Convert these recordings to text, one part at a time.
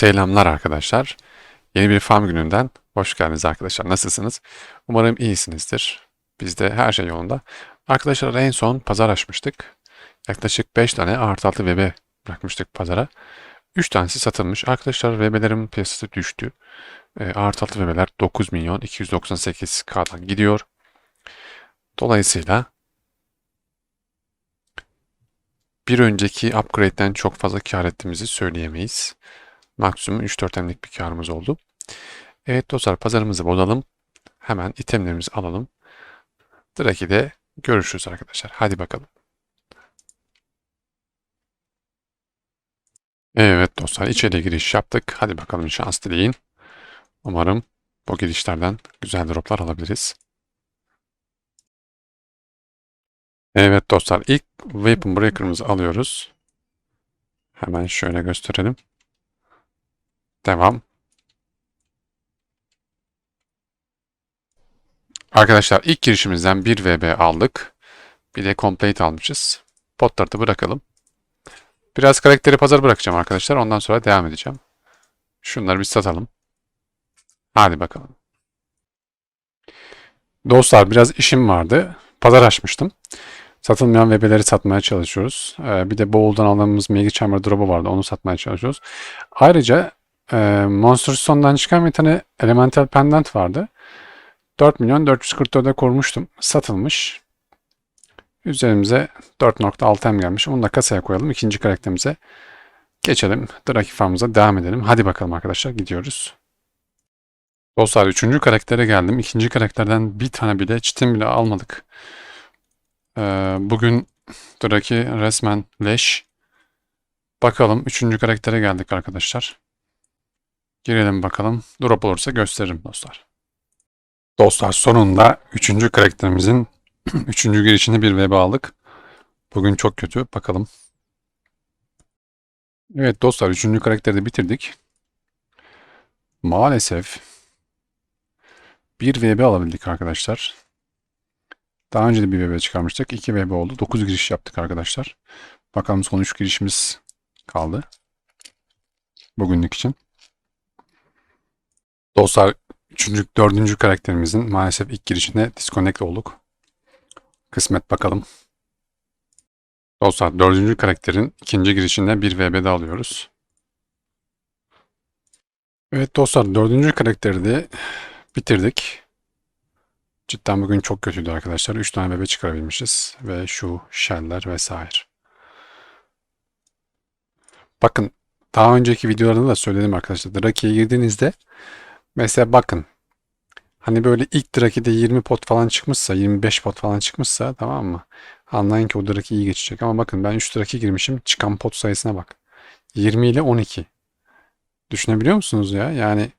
Selamlar arkadaşlar. Yeni bir farm gününden hoş geldiniz arkadaşlar. Nasılsınız? Umarım iyisinizdir. Bizde her şey yolunda. Arkadaşlar en son pazar açmıştık. Yaklaşık 5 tane artı altı VB bırakmıştık pazara. 3 tanesi satılmış. Arkadaşlar VB'lerin piyasası düştü. E, artı altı VB'ler 9 milyon 298 K'dan gidiyor. Dolayısıyla bir önceki upgrade'den çok fazla kar ettiğimizi söyleyemeyiz. Maksimum 3-4 emlik bir karımız oldu. Evet dostlar pazarımızı bozalım. Hemen itemlerimizi alalım. Draki'de görüşürüz arkadaşlar. Hadi bakalım. Evet dostlar içeri giriş yaptık. Hadi bakalım şans dileyin. Umarım bu girişlerden güzel droplar alabiliriz. Evet dostlar ilk Weapon Breaker'ımızı alıyoruz. Hemen şöyle gösterelim. Devam. Arkadaşlar ilk girişimizden bir VB aldık. Bir de complete almışız. Potları da bırakalım. Biraz karakteri pazar bırakacağım arkadaşlar. Ondan sonra devam edeceğim. Şunları bir satalım. Hadi bakalım. Dostlar biraz işim vardı. Pazar açmıştım. Satılmayan VB'leri satmaya çalışıyoruz. Ee, bir de Bowl'dan aldığımız Megi Chamber drop'u vardı. Onu satmaya çalışıyoruz. Ayrıca e, Monster Stone'dan çıkan bir tane Elemental Pendant vardı. 4 milyon 444'e korumuştum. Satılmış. Üzerimize 4.6 M gelmiş. Onu da kasaya koyalım. İkinci karakterimize geçelim. Draki farmımıza devam edelim. Hadi bakalım arkadaşlar gidiyoruz. Dostlar üçüncü karaktere geldim. İkinci karakterden bir tane bile çitin bile almadık. Ee, bugün Draki resmen leş. Bakalım üçüncü karaktere geldik arkadaşlar. Girelim bakalım. Drop olursa gösteririm dostlar. Dostlar sonunda üçüncü karakterimizin üçüncü girişinde bir web aldık. Bugün çok kötü. Bakalım. Evet dostlar üçüncü karakteri de bitirdik. Maalesef bir VB alabildik arkadaşlar. Daha önce de bir VB çıkarmıştık. 2 VB oldu. 9 giriş yaptık arkadaşlar. Bakalım son 3 girişimiz kaldı. Bugünlük için. Dostlar Üçüncü, dördüncü karakterimizin maalesef ilk girişinde disconnect olduk. Kısmet bakalım. Dostlar dördüncü karakterin ikinci girişinde bir VB'de alıyoruz. Evet dostlar dördüncü karakteri de bitirdik. Cidden bugün çok kötüydü arkadaşlar. 3 tane bebe çıkarabilmişiz. Ve şu shell'ler vesaire. Bakın daha önceki videolarında da söyledim arkadaşlar. Draki'ye girdiğinizde Mesela bakın. Hani böyle ilk Draki'de 20 pot falan çıkmışsa, 25 pot falan çıkmışsa tamam mı? Anlayın ki o Draki iyi geçecek. Ama bakın ben 3 Draki girmişim. Çıkan pot sayısına bak. 20 ile 12. Düşünebiliyor musunuz ya? Yani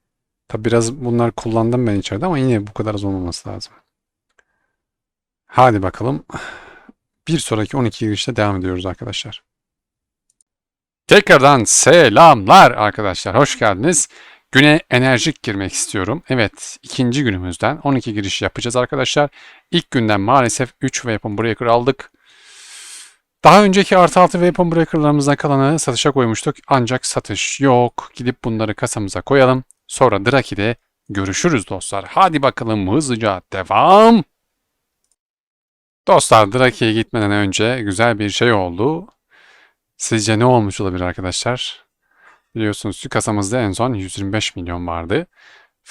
tabi biraz bunlar kullandım ben içeride ama yine bu kadar az olmaması lazım. Hadi bakalım. Bir sonraki 12 girişte devam ediyoruz arkadaşlar. Tekrardan selamlar arkadaşlar. Hoş geldiniz. Güne enerjik girmek istiyorum. Evet ikinci günümüzden 12 giriş yapacağız arkadaşlar. İlk günden maalesef 3 Weapon Breaker aldık. Daha önceki artı altı Weapon Breaker'larımızdan kalanı satışa koymuştuk. Ancak satış yok. Gidip bunları kasamıza koyalım. Sonra Draki'de görüşürüz dostlar. Hadi bakalım hızlıca devam. Dostlar Draki'ye gitmeden önce güzel bir şey oldu. Sizce ne olmuş olabilir arkadaşlar? Biliyorsunuz ki kasamızda en son 125 milyon vardı.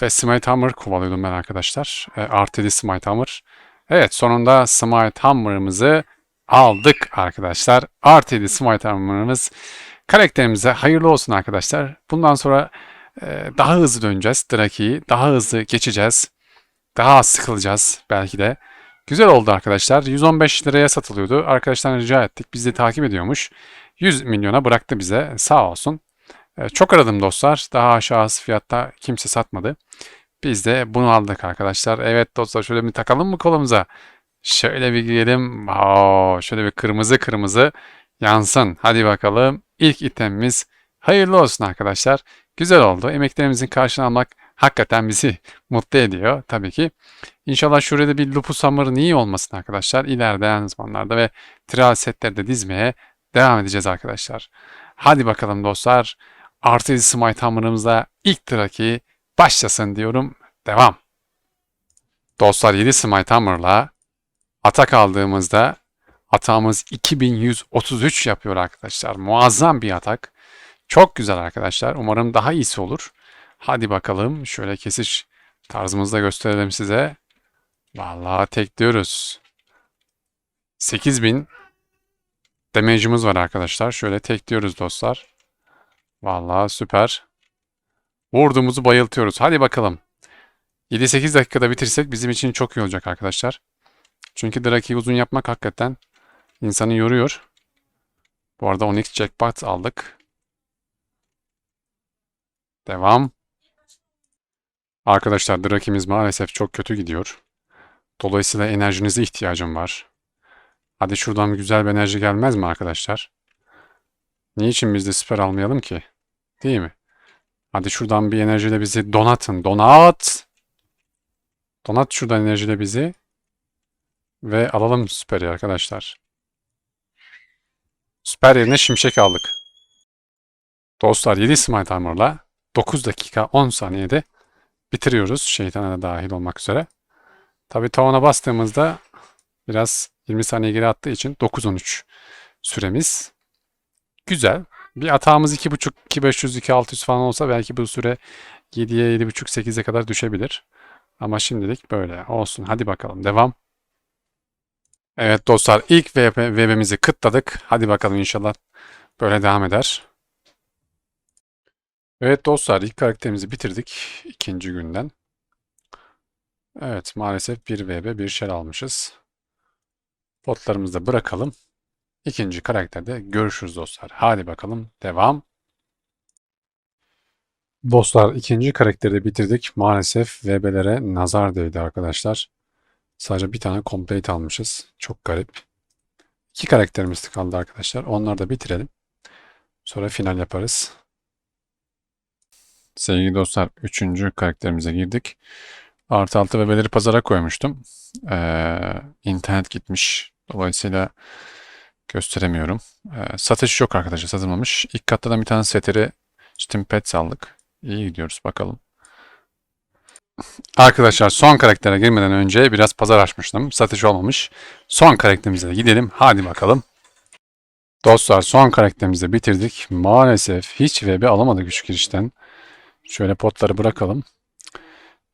Ve Smite Hammer kovalıyordum ben arkadaşlar. E, artı Smite Hammer. Evet sonunda Smite Hammer'ımızı aldık arkadaşlar. Artı Smite Hammer'ımız karakterimize hayırlı olsun arkadaşlar. Bundan sonra e, daha hızlı döneceğiz Draki'yi. Daha hızlı geçeceğiz. Daha az sıkılacağız belki de. Güzel oldu arkadaşlar. 115 liraya satılıyordu. Arkadaşlar rica ettik. Biz de takip ediyormuş. 100 milyona bıraktı bize. Sağ olsun. Ee, çok aradım dostlar. Daha aşağısı fiyatta kimse satmadı. Biz de bunu aldık arkadaşlar. Evet dostlar şöyle bir takalım mı kolumuza? Şöyle bir girelim. Oo, şöyle bir kırmızı kırmızı yansın. Hadi bakalım. İlk itemimiz hayırlı olsun arkadaşlar. Güzel oldu. Emeklerimizin karşılığını almak hakikaten bizi mutlu ediyor tabii ki. İnşallah şurada bir Lupus Hammer'ın iyi olmasın arkadaşlar. İlerleyen zamanlarda ve trial setleri de dizmeye devam edeceğiz arkadaşlar. Hadi bakalım dostlar. Artı 7 Smite Hammer'ımızda ilk Draki başlasın diyorum. Devam. Dostlar 7 Smite Hammer'la atak aldığımızda atağımız 2133 yapıyor arkadaşlar. Muazzam bir atak. Çok güzel arkadaşlar. Umarım daha iyisi olur. Hadi bakalım şöyle kesiş tarzımızı da gösterelim size. Vallahi tekliyoruz. 8000 damage'ımız var arkadaşlar. Şöyle tekliyoruz dostlar. Vallahi süper. Vurduğumuzu bayıltıyoruz. Hadi bakalım. 7-8 dakikada bitirsek bizim için çok iyi olacak arkadaşlar. Çünkü Draki'yi uzun yapmak hakikaten insanı yoruyor. Bu arada Onyx Jackpot aldık. Devam. Arkadaşlar Draki'miz maalesef çok kötü gidiyor. Dolayısıyla enerjinize ihtiyacım var. Hadi şuradan güzel bir enerji gelmez mi arkadaşlar? Niçin biz de süper almayalım ki? Değil mi? Hadi şuradan bir enerjiyle bizi donatın. Donat! Donat şuradan enerjiyle bizi. Ve alalım süperi arkadaşlar. Süper yerine şimşek aldık. Dostlar 7 Smite Armor'la 9 dakika 10 saniyede bitiriyoruz. Şeytana da dahil olmak üzere. Tabi tavana bastığımızda biraz 20 saniye geri attığı için 9-13 süremiz. Güzel. Bir atağımız 2.5, 2.500, 2.600 falan olsa belki bu süre 7'ye, 7.5, 8'e kadar düşebilir. Ama şimdilik böyle olsun. Hadi bakalım devam. Evet dostlar ilk VB, VB'mizi kıtladık. Hadi bakalım inşallah böyle devam eder. Evet dostlar ilk karakterimizi bitirdik ikinci günden. Evet maalesef bir VB bir shell almışız. Potlarımızı da bırakalım. İkinci karakterde görüşürüz dostlar. Hadi bakalım devam. Dostlar ikinci karakteri bitirdik. Maalesef VB'lere nazar değdi arkadaşlar. Sadece bir tane complete almışız. Çok garip. İki karakterimiz kaldı arkadaşlar. Onları da bitirelim. Sonra final yaparız. Sevgili dostlar, üçüncü karakterimize girdik. Artı altı bebeleri pazara koymuştum. Ee, internet gitmiş. Dolayısıyla gösteremiyorum. Ee, satış yok arkadaşlar, satılmamış. İlk katta da bir tane seteri Steam Pets aldık. İyi gidiyoruz bakalım. Arkadaşlar son karaktere girmeden önce biraz pazar açmıştım. Satış olmamış. Son karakterimize de gidelim. Hadi bakalım. Dostlar son karakterimizi bitirdik. Maalesef hiç VB alamadık üç girişten. Şöyle potları bırakalım.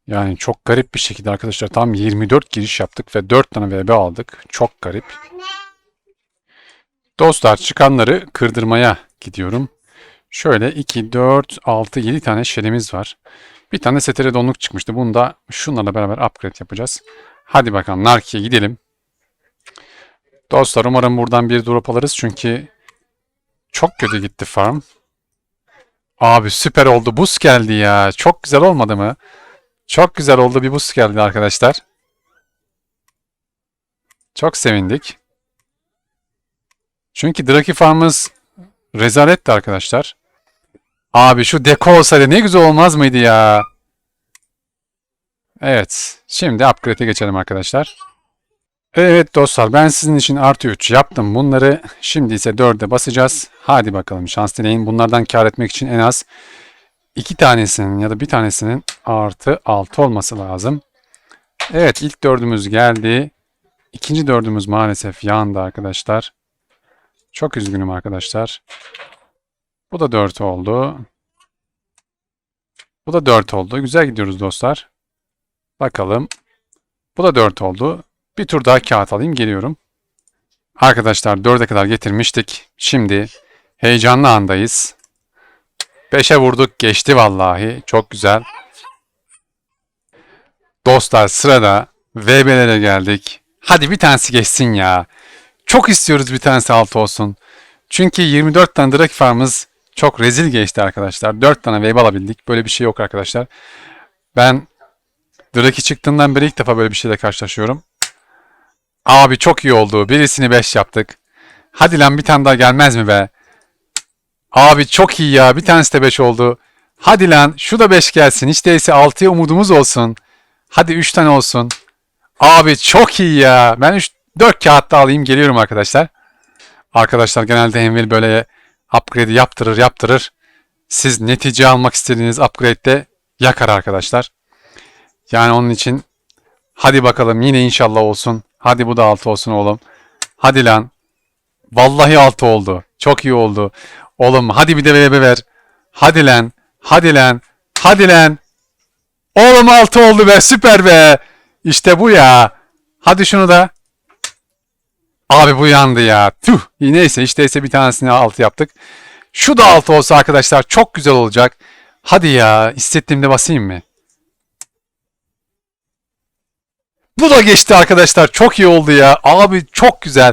Yani çok garip bir şekilde arkadaşlar tam 24 giriş yaptık ve 4 tane VB aldık. Çok garip. Dostlar çıkanları kırdırmaya gidiyorum. Şöyle 2, 4, 6, 7 tane şelimiz var. Bir tane setere donluk çıkmıştı. Bunu da şunlarla beraber upgrade yapacağız. Hadi bakalım Narki'ye gidelim. Dostlar umarım buradan bir drop alırız. Çünkü çok kötü gitti farm. Abi süper oldu. Buz geldi ya. Çok güzel olmadı mı? Çok güzel oldu. Bir buz geldi arkadaşlar. Çok sevindik. Çünkü Draki farmımız rezaletti arkadaşlar. Abi şu deko olsaydı ne güzel olmaz mıydı ya? Evet. Şimdi upgrade'e geçelim arkadaşlar. Evet dostlar ben sizin için artı 3 yaptım bunları. Şimdi ise 4'e basacağız. Hadi bakalım şans dileyin. Bunlardan kar etmek için en az 2 tanesinin ya da bir tanesinin artı 6 olması lazım. Evet ilk dördümüz geldi. İkinci dördümüz maalesef yandı arkadaşlar. Çok üzgünüm arkadaşlar. Bu da 4 oldu. Bu da 4 oldu. Güzel gidiyoruz dostlar. Bakalım. Bu da 4 oldu. Bir tur daha kağıt alayım geliyorum. Arkadaşlar 4'e kadar getirmiştik. Şimdi heyecanlı andayız. 5'e vurduk geçti vallahi. Çok güzel. Dostlar sırada VB'lere geldik. Hadi bir tanesi geçsin ya. Çok istiyoruz bir tanesi alt olsun. Çünkü 24 tane direkt farmımız çok rezil geçti arkadaşlar. 4 tane wave alabildik. Böyle bir şey yok arkadaşlar. Ben Draki çıktığından beri ilk defa böyle bir şeyle karşılaşıyorum. Abi çok iyi oldu. Birisini 5 yaptık. Hadi lan bir tane daha gelmez mi be? Abi çok iyi ya. Bir tanesi de 5 oldu. Hadi lan şu da 5 gelsin. Hiç değilse 6'ya umudumuz olsun. Hadi 3 tane olsun. Abi çok iyi ya. Ben 3 4 kağıt da alayım geliyorum arkadaşlar. Arkadaşlar genelde Envil böyle upgrade yaptırır yaptırır. siz netice almak istediğiniz upgrade'de yakar arkadaşlar. Yani onun için hadi bakalım yine inşallah olsun. Hadi bu da 6 olsun oğlum. Hadi lan. Vallahi 6 oldu. Çok iyi oldu. Oğlum hadi bir de VB ver. Hadi lan. Hadi lan. Hadi lan. Oğlum 6 oldu be. Süper be. İşte bu ya. Hadi şunu da. Abi bu yandı ya. Tüh. Neyse işteyse bir tanesini 6 yaptık. Şu da 6 olsa arkadaşlar çok güzel olacak. Hadi ya. Hissettiğimde basayım mı? Bu da geçti arkadaşlar. Çok iyi oldu ya. Abi çok güzel.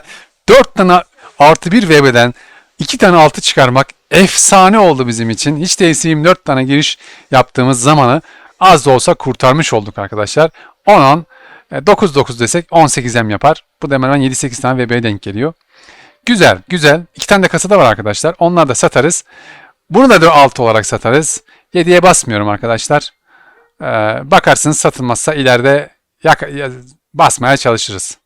4 tane artı 1 VB'den 2 tane 6 çıkarmak efsane oldu bizim için. Hiç değilse 24 tane giriş yaptığımız zamanı az da olsa kurtarmış olduk arkadaşlar. 10 9-9 desek 18M yapar. Bu da hemen hemen 7-8 tane VB'ye denk geliyor. Güzel, güzel. İki tane de kasada var arkadaşlar. Onlar da satarız. Bunu da 6 olarak satarız. 7'ye basmıyorum arkadaşlar. Ee, bakarsınız satılmazsa ileride yak- ya- basmaya çalışırız.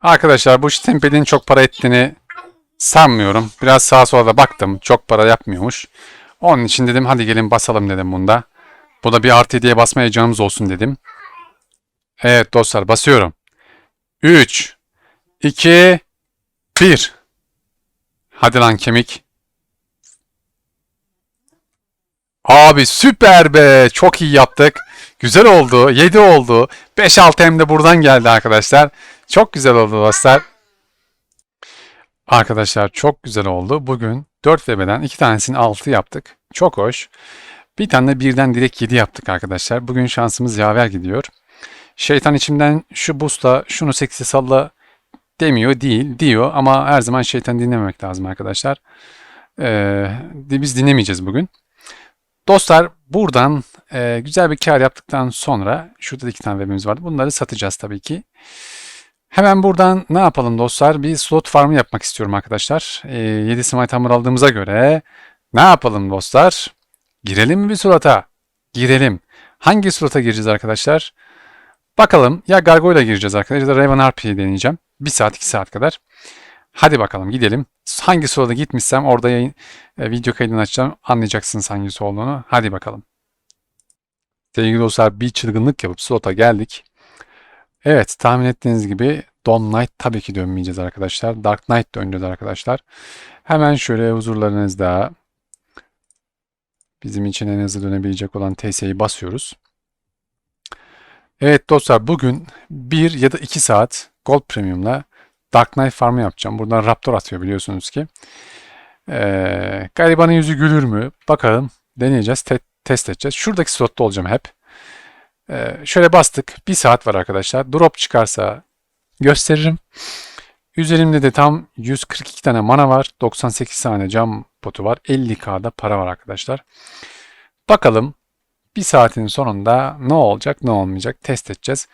Arkadaşlar bu Stempel'in çok para ettiğini sanmıyorum. Biraz sağa sola da baktım. Çok para yapmıyormuş. Onun için dedim hadi gelin basalım dedim bunda. Bu da bir artı 7'ye basmaya canımız olsun dedim. Evet dostlar basıyorum. 3 2 1 Hadi lan kemik. Abi süper be. Çok iyi yaptık. Güzel oldu. 7 oldu. 5-6 hem de buradan geldi arkadaşlar. Çok güzel oldu dostlar. Arkadaşlar çok güzel oldu. Bugün 4 VB'den 2 tanesini 6 yaptık. Çok hoş. Bir tane de birden direkt 7 yaptık arkadaşlar. Bugün şansımız yaver gidiyor. Şeytan içimden şu boostla şunu 8'e salla demiyor değil diyor ama her zaman şeytan dinlememek lazım arkadaşlar. Ee, biz dinlemeyeceğiz bugün. Dostlar buradan e, güzel bir kar yaptıktan sonra şurada da iki tane webimiz vardı. Bunları satacağız tabii ki. Hemen buradan ne yapalım dostlar? Bir slot farmı yapmak istiyorum arkadaşlar. E, 7 smite hamur aldığımıza göre ne yapalım dostlar? Girelim mi bir slota? Girelim. Hangi slota gireceğiz arkadaşlar? Bakalım ya Gargoyle gireceğiz arkadaşlar ya da Raven Harpy'yi deneyeceğim. 1 saat 2 saat kadar. Hadi bakalım gidelim. Hangi slota gitmişsem orada yayın, e, video kaydını açacağım. Anlayacaksınız hangisi olduğunu. Hadi bakalım. Sevgili dostlar bir çılgınlık yapıp slota geldik. Evet tahmin ettiğiniz gibi Dawn Knight tabii ki dönmeyeceğiz arkadaşlar. Dark Knight döneceğiz arkadaşlar. Hemen şöyle huzurlarınızda bizim için en hızlı dönebilecek olan TS'yi basıyoruz. Evet dostlar bugün 1 ya da 2 saat Gold Premium'la Dark Knight farmı yapacağım. Buradan Raptor atıyor biliyorsunuz ki. Ee, garibanın yüzü gülür mü? Bakalım. Deneyeceğiz. te- test edeceğiz. Şuradaki slotta olacağım hep. Ee, şöyle bastık. Bir saat var arkadaşlar. Drop çıkarsa gösteririm. Üzerimde de tam 142 tane mana var. 98 tane cam potu var. 50k'da para var arkadaşlar. Bakalım bir saatin sonunda ne olacak ne olmayacak test edeceğiz.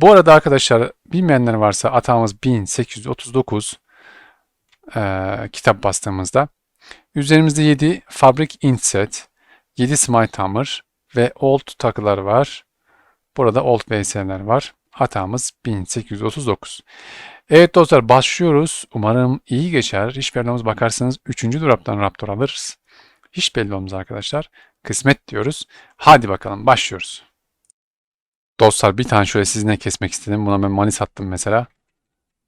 Bu arada arkadaşlar bilmeyenler varsa atağımız 1839 eee, kitap bastığımızda. Üzerimizde 7 Fabric Int Set, 7 Smite Hammer ve Old takılar var. Burada Old VS'ler var. Atağımız 1839. Evet dostlar başlıyoruz. Umarım iyi geçer. Hiç belli olmaz bakarsanız 3. drop'tan Raptor alırız. Hiç belli olmaz arkadaşlar. Kısmet diyoruz. Hadi bakalım başlıyoruz. Dostlar bir tane şöyle sizinle kesmek istedim. Buna ben manis attım mesela.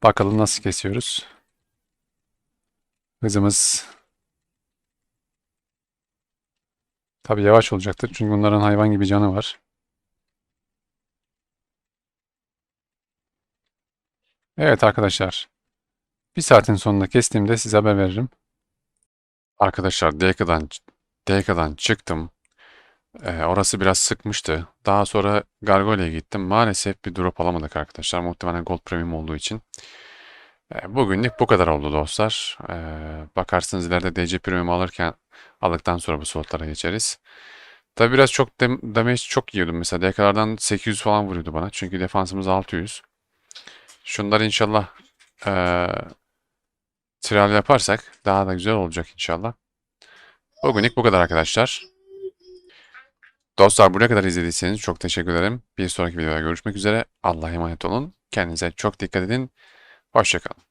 Bakalım nasıl kesiyoruz. Hızımız tabii yavaş olacaktır. Çünkü bunların hayvan gibi canı var. Evet arkadaşlar. Bir saatin sonunda kestiğimde size haber veririm. Arkadaşlar DK'dan DK'dan çıktım. Ee, orası biraz sıkmıştı. Daha sonra Gargoyle'ye gittim. Maalesef bir drop alamadık arkadaşlar. Muhtemelen Gold Premium olduğu için. Ee, bugünlük bu kadar oldu dostlar. Ee, bakarsınız ileride DC Premium alırken aldıktan sonra bu slotlara geçeriz. Tabi biraz çok dem damage çok yiyordum. Mesela DK'lardan 800 falan vuruyordu bana. Çünkü defansımız 600. Şunları inşallah ee, trial yaparsak daha da güzel olacak inşallah. Bugünlük bu kadar arkadaşlar. Dostlar buraya kadar izlediyseniz çok teşekkür ederim. Bir sonraki videoda görüşmek üzere. Allah'a emanet olun. Kendinize çok dikkat edin. Hoşçakalın.